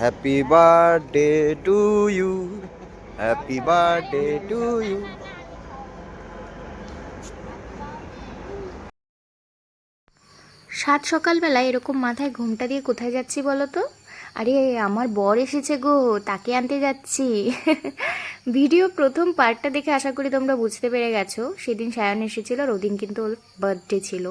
Happy birthday to you happy birthday to you সাত সকালবেলায় এরকম মাথায় ঘুমটা দিয়ে কোথায় যাচ্ছি বলো তো? আরে, আমার বর এসেছে গো, তাকে আনতে যাচ্ছি। ভিডিও প্রথম পার্টটা দেখে আশা করি তোমরা বুঝতে পেরে গেছো। সেদিন সায়ন এসেছিল আর ওদিন কিন্তু ওর বার্থডে ছিল।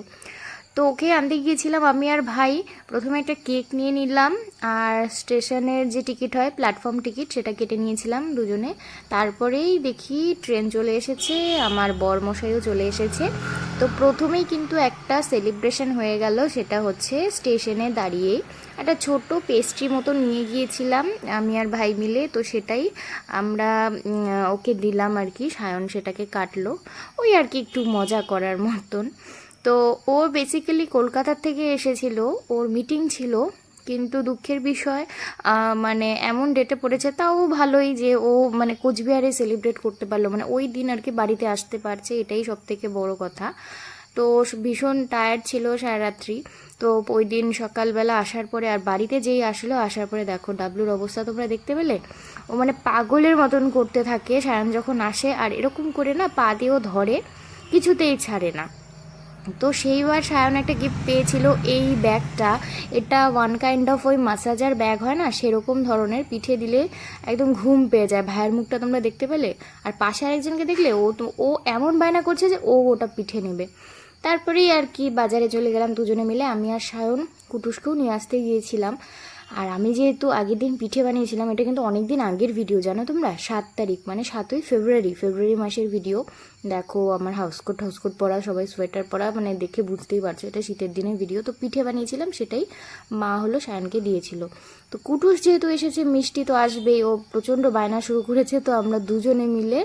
তো ওকে আনতে গিয়েছিলাম আমি আর ভাই। প্রথমে একটা কেক নিয়ে নিলাম, আর স্টেশনের যে টিকিট হয়, প্ল্যাটফর্ম টিকিট, সেটা কেটে নিয়েছিলাম দুজনে। তারপরেই দেখি ট্রেন চলে এসেছে, আমার বর মশাইও চলে এসেছে। তো প্রথমেই কিন্তু একটা সেলিব্রেশন হয়ে গেল, সেটা হচ্ছে স্টেশনে দাঁড়িয়ে একটা ছোট পেস্ট্রি মতো নিয়ে গিয়েছিলাম আমি আর ভাই মিলে, তো সেটাই আমরা ওকে দিলাম আর কি, সায়ন সেটাকে কাটলো। ওই আর কি একটু মজা করার মতন। তো ও বেসিক্যালি কলকাতার থেকে এসেছিল, ওর মিটিং ছিল, কিন্তু দুঃখের বিষয় মানে এমন ডেটে পড়েছে, তাও ভালোই যে ও মানে কোচবিহারে সেলিব্রেট করতে পারল মানে ওই দিন আর কি বাড়িতে আসতে পারছে, এটাই সব থেকে বড় কথা। তো ভীষণ টায়ার্ড ছিল সারা রাত্রি, তো ওই দিন সকালবেলা আসার পরে আর বাড়িতে যেই আসলো, আসার পরে দেখো ডাবলুর অবস্থা তোমরা দেখতে পেলে? ও মানে পাগলের মতন করতে থাকে, সায়ন যখন আসে, আর এরকম করে না পা দিয়েও ধরে, কিছুতেই ছাড়ে না। তো সেইবার সায়ন একটা গিফট পেয়েছিল এই ব্যাগটা। এটা ওয়ান কাইন্ড অফ ওই মাসাজার ব্যাগ হয় না? সেরকম ধরনের। পিঠে দিলে একদম ঘুম পেয়ে যায়। ভাইয়ের মুখটা তোমরা দেখতে পেলে? আর পাশে আরেকজনকে দেখলে, ও তো, ও এমন বায়না করছে যে ও ওটা পিঠে নেবে। তারপরেই আর কি বাজারে চলে গেলাম দুজনে মিলে। আমি আর সায়ন কুটুসকেও নিয়ে আসতে গিয়েছিলাম। আর আমি যেহেতু আগের দিন পিঠে বানিয়েছিলাম, এটা কিন্তু অনেক দিন আগের ভিডিও জানো তোমরা? সাত তারিখ মানে সাতই ফেব্রুয়ারি ফেব্রুয়ারি মাসের ভিডিও দেখো, আমার হাউসকোট হাউসকোট পরা, সবাই সোয়েটার পরা মানে দেখে বুঝতেই পারছ, এটা শীতের দিনের ভিডিও তো পিঠে বানিয়েছিলাম, সেটাই মা হলো সায়নকে দিয়েছিল। তো কুটুস যেহেতু এসেছে, মিষ্টি তো আসবেই, ও প্রচণ্ড বায়না শুরু করেছে, তো আমরা দুজনে মিলে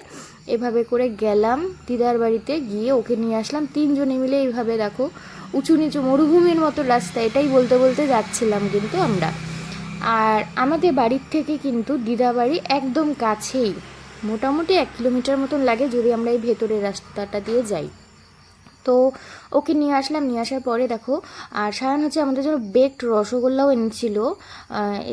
এভাবে করে গেলাম, দিদার বাড়িতে গিয়ে ওকে নিয়ে আসলাম। তিনজনে মিলে এইভাবে, দেখো উঁচু নিচু মরুভূমির মতো রাস্তা, এটাই বলতে বলতে যাচ্ছিলাম কিন্তু আমরা। আর আমাদের বাড়ির থেকে কিন্তু দিদাবাড়ি একদম কাছেই, মোটামুটি এক কিলোমিটার মতন লাগে যদি আমরা এই ভেতরের রাস্তাটা দিয়ে যাই। তো ওকে নিয়ে আসলাম, নিয়ে আসার পরে দেখো, আর সায়ন হচ্ছে আমাদের জন্য বেকড রসগোল্লাও এনেছিল।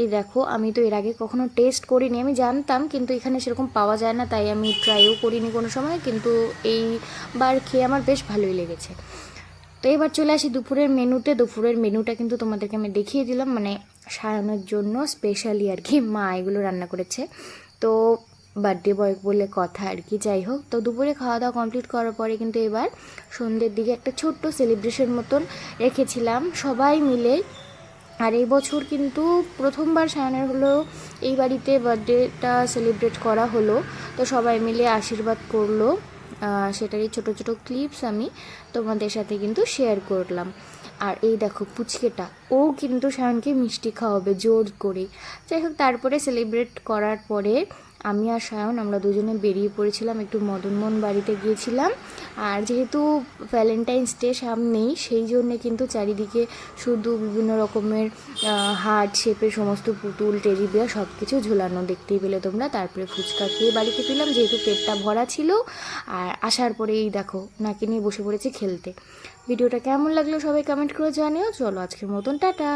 এই দেখো, আমি তো এর আগে কখনো টেস্ট করিনি, আমি জানতাম কিন্তু এখানে সেরকম পাওয়া যায় না, তাই আমি ট্রাইও করিনি কোনো সময়, কিন্তু এইবার খেয়ে আমার বেশ ভালোই লেগেছে। তো এবার চলে আসি দুপুরের মেনুতে। দুপুরের মেনুটা কিন্তু তোমাদেরকে আমি দেখিয়ে দিলাম। মানে সারানোর জন্য স্পেশালি আর কি মা এগুলো রান্না করেছে। তো বার্থডে বয় বলে কথা আর কি, যাই হোক। তো দুপুরে খাওয়া দাওয়া কমপ্লিট করার পরে কিন্তু এবার সন্ধ্যের দিকে একটা ছোট্ট সেলিব্রেশন মতন রেখেছিলাম সবাই মিলে। আর এই বছর কিন্তু প্রথমবার সায়নের হলো, এই বাড়িতে বার্থডেটা সেলিব্রেট করা হলো। তো সবাই মিলে আশীর্বাদ করল। সেটারই ছোট ছোট ক্লিপস আমি তোমাদের সাথে কিন্তু শেয়ার করলাম। আর এই দেখো পুচকেটা, ও কিন্তু সায়নকে মিষ্টি খাওয়াবে জোর করে। যাই হোক, তারপরে সেলিব্রেট করার পরে আমি আর সায়ন, আমরা দুজনে বেরিয়ে পড়েছিলাম একটু মদনমোহন বাড়িতে গিয়েছিলাম। আর যেহেতু ভ্যালেন্টাইন্স ডে সামনেই, সেই জন্যে কিন্তু চারিদিকে শুধু বিভিন্ন রকমের হার্ট শেপের সমস্ত পুতুল, টেডি বিয়ার সব কিছু ঝোলানো দেখতেই পেলে তোমরা। তারপরে ফুচকা খেয়ে বাড়িতে ফিরলাম, যেহেতু পেটটা ভরা ছিল। আর আসার পরে এই দেখো, নাকি নিয়ে বসে পড়েছি খেলতে। ভিডিওটা কেমন লাগল সবাই কমেন্ট করে জানিও। চলো আজকের মতন, টাটা!